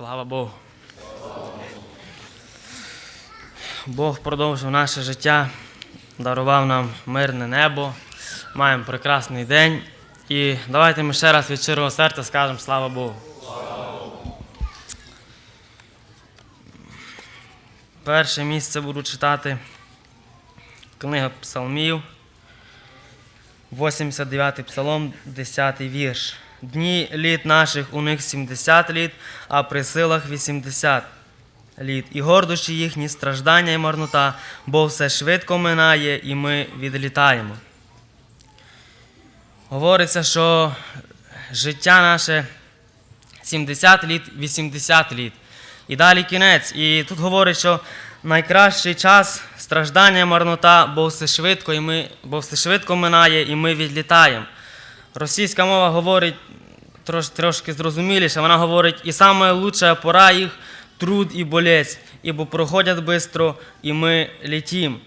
Слава Богу. Бог продовжив наше життя, дарував нам мирне небо, маємо прекрасний день. І давайте ми ще раз від щирого серця скажемо слава Богу. Перше місце буду читати книга Псалмів, 89 псалом, 10 вірш. Дні літ наших у них 70 літ, а при силах 80 літ. І гордощі їхні страждання і марнота, бо все швидко минає, і ми відлітаємо. Говориться, що життя наше 70 літ, 80 літ. І далі кінець. І тут говорить, що найкращий час страждання, марнота, бо все швидко, і ми, бо все швидко минає, і ми відлітаємо. Російська мова говорить трош, трошки зрозуміліше, вона говорить, і саме лучша пора їх труд і болезнь, ібо проходять швидко, і ми літім.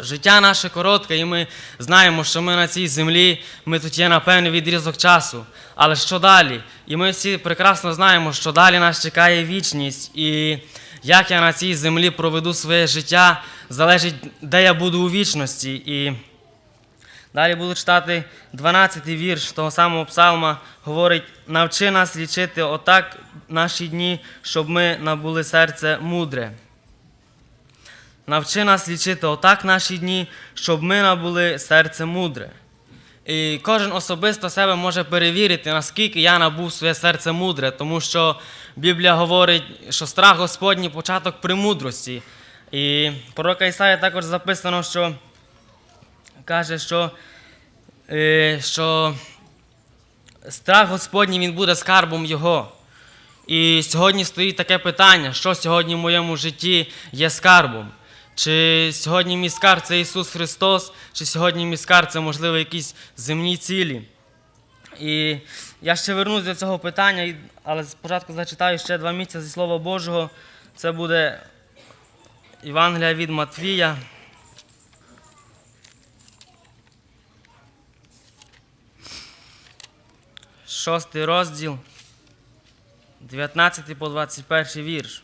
Життя наше коротке, і ми знаємо, що ми на цій землі, ми тут є на певний відрізок часу. Але що далі? І ми всі прекрасно знаємо, що далі нас чекає вічність. І як я на цій землі проведу своє життя, залежить, де я буду у вічності. І далі буду читати 12-й вірш того самого псалма, говорить: навчи нас лічити отак наші дні, щоб ми набули серце мудре. Навчи нас лічити отак наші дні, щоб ми набули серце мудре. І кожен особисто себе може перевірити, наскільки я набув своє серце мудре, тому що Біблія говорить, що страх Господній початок премудрості. І пророка Ісая також записано, що каже, що, е, що страх Господній він буде скарбом Його. І сьогодні стоїть таке питання, що сьогодні в моєму житті є скарбом. Чи сьогодні мій скарб це Ісус Христос, чи сьогодні мій скарб це, можливо, якісь земні цілі. І я ще вернусь до цього питання, але спочатку зачитаю ще два місця зі Слова Божого. Це буде Євангелія від Матвія. Шостий розділ, 19 по 21 вірш.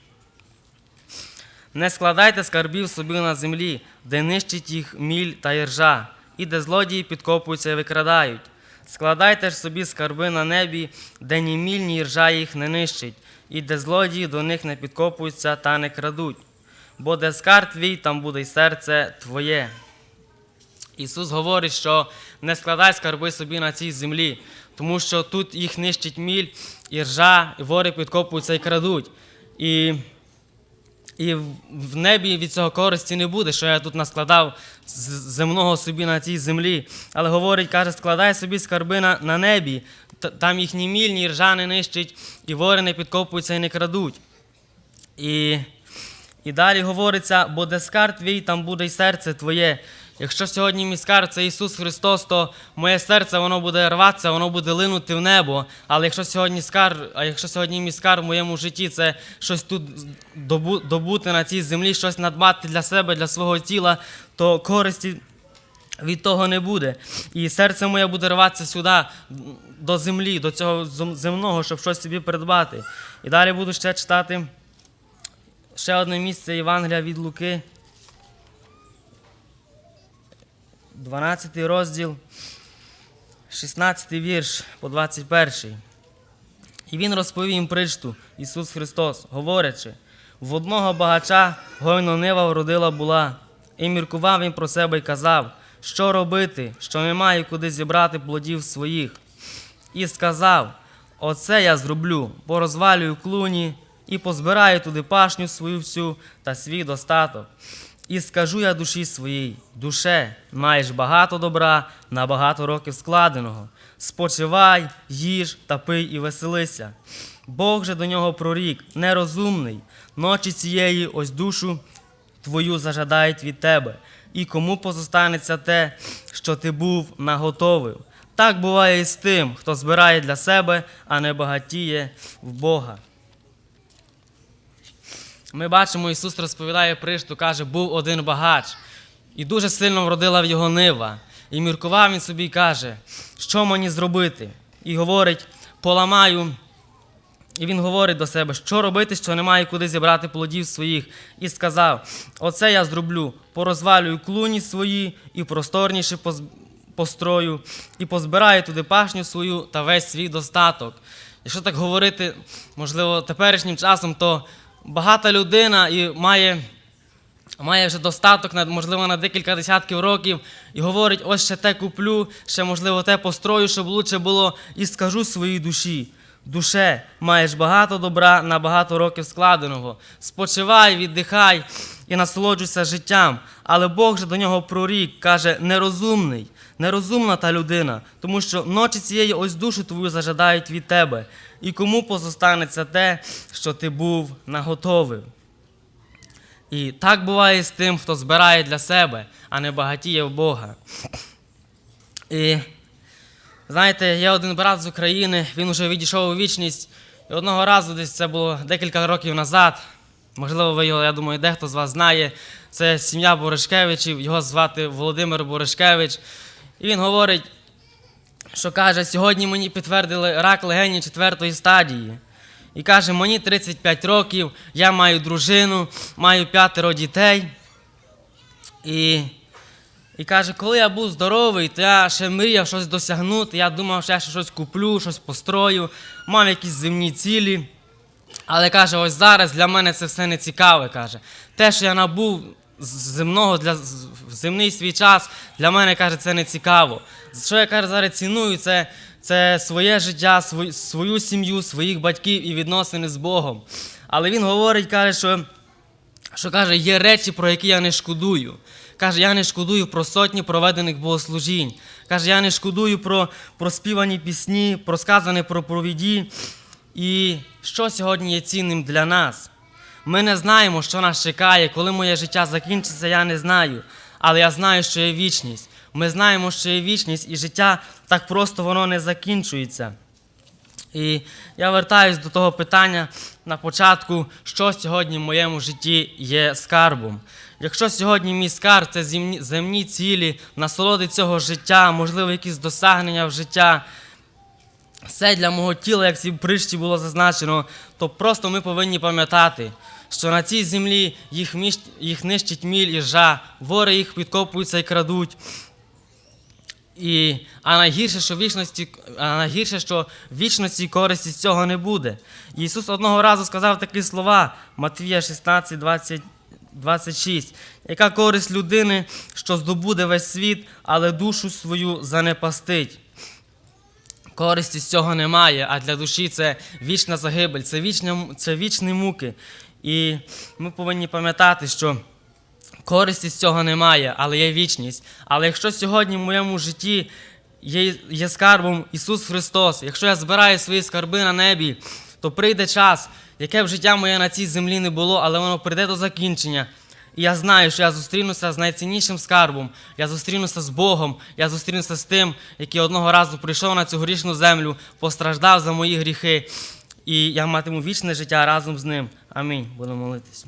Не складайте скарбів собі на землі, де нищить їх міль та іржа, і де злодії підкопуються і викрадають. Складайте ж собі скарби на небі, де ні міль, ні іржа їх не нищить, і де злодії до них не підкопуються та не крадуть. Бо де скарб твій, там буде й серце твоє. Ісус говорить, що не складай скарби собі на цій землі, тому що тут їх нищить міль, і ржа, і вори підкопуються і крадуть. І і в- небі від цього користі не буде, що я тут наскладав земного собі на цій землі. Але говорить, каже, складай собі скарби на, на небі, там їх ні міль, ні ржа не нищить, і вори не підкопуються і не крадуть. І, і далі говориться, бо де скарб твій, там буде й серце твоє. Якщо сьогодні мій скарб це Ісус Христос, то моє серце воно буде рватися, воно буде линути в небо. Але якщо сьогодні скарб, а якщо сьогодні мій скарб в моєму житті, це щось тут добути на цій землі, щось надбати для себе, для свого тіла, то користі від того не буде. І серце моє буде рватися сюди, до землі, до цього зем- земного, щоб щось собі придбати. І далі буду ще читати ще одне місце Євангелія від Луки. 12 розділ, 16 вірш по 21. І він розповів їм причту, Ісус Христос, говорячи, в одного багача гойно нива вродила була, і міркував він про себе і казав, що робити, що немає куди зібрати плодів своїх. І сказав: Оце я зроблю, порозвалюю клуні і позбираю туди пашню свою всю та свій достаток. І скажу я душі своїй, душе, маєш багато добра на багато років складеного. Спочивай, їж та пий і веселися. Бог же до нього прорік, нерозумний, ночі цієї ось душу твою зажадають від тебе, і кому позостанеться те, що ти був наготовив. Так буває і з тим, хто збирає для себе, а не багатіє в Бога. Ми бачимо, Ісус розповідає пришту, каже, був один багач, і дуже сильно вродила в його нива. І міркував він собі і каже, що мені зробити? І говорить: поламаю І він говорить до себе, що робити, що немає куди зібрати плодів своїх. І сказав: Оце я зроблю, порозвалюю клуні свої і просторніше построю, і позбираю туди пашню свою та весь свій достаток. Якщо так говорити, можливо, теперішнім часом, то багата людина і має має вже достаток, можливо, на декілька десятків років, і говорить, ось ще те куплю, ще, можливо, те построю, щоб лучше було, і скажу своїй душі. Душе, маєш багато добра на багато років складеного. Спочивай, віддихай і насолоджуйся життям. Але Бог же до нього прорік, каже, нерозумний, нерозумна та людина, тому що ночі цієї ось душу твою зажадають від тебе. І кому позостанеться те, що ти був наготовив. І так буває з тим, хто збирає для себе, а не багатіє в Бога. І знаєте, є один брат з України, він вже відійшов у вічність. І одного разу, десь це було декілька років назад. Можливо, ви його, я думаю, дехто з вас знає. Це сім'я Борешкевичів, його звати Володимир Борешкевич. І він говорить, що каже, сьогодні мені підтвердили рак легені четвертої стадії. І каже, мені 35 років, я маю дружину, маю п'ятеро дітей. І, і каже, коли я був здоровий, то я ще мріяв щось досягнути. Я думав, що я ще щось куплю, щось построю, мав якісь земні цілі. Але каже, ось зараз для мене це все не цікаве. каже. Те, що я набув земного для земний свій час, для мене каже, це не цікаво. Що я каже, зараз ціную, це, це своє життя, свою, свою сім'ю, своїх батьків і відносини з Богом. Але він говорить, каже, що що каже, є речі, про які я не шкодую. Каже, я не шкодую про сотні проведених богослужінь. Каже, я не шкодую про, про співані пісні, про сказане проповіді. І що сьогодні є цінним для нас? Ми не знаємо, що нас чекає, коли моє життя закінчиться, я не знаю. Але я знаю, що є вічність. Ми знаємо, що є вічність, і життя так просто воно не закінчується. І я вертаюсь до того питання на початку, що сьогодні в моєму житті є скарбом. Якщо сьогодні мій скарб це земні, земні цілі, насолоди цього життя, можливо, якісь досягнення в життя, все для мого тіла, як в притчі було зазначено, то просто ми повинні пам'ятати, що на цій землі їх, між, їх нищить міль і жа, вори їх підкопуються і крадуть. І, а найгірше, що вічності, а найгірше, що вічності і користі з цього не буде. Ісус одного разу сказав такі слова, Матвія 16, 20, 26. Яка користь людини, що здобуде весь світ, але душу свою занепастить? Користі з цього немає, а для душі це вічна загибель, це, вічна, це вічні муки. І ми повинні пам'ятати, що користі з цього немає, але є вічність. Але якщо сьогодні в моєму житті є, є скарбом Ісус Христос, якщо я збираю свої скарби на небі, то прийде час, яке б життя моє на цій землі не було, але воно прийде до закінчення. І я знаю, що я зустрінуся з найціннішим скарбом, я зустрінуся з Богом, я зустрінуся з тим, який одного разу прийшов на цю грішну землю, постраждав за мої гріхи, і я матиму вічне життя разом з ним. Амінь. Будемо молитись.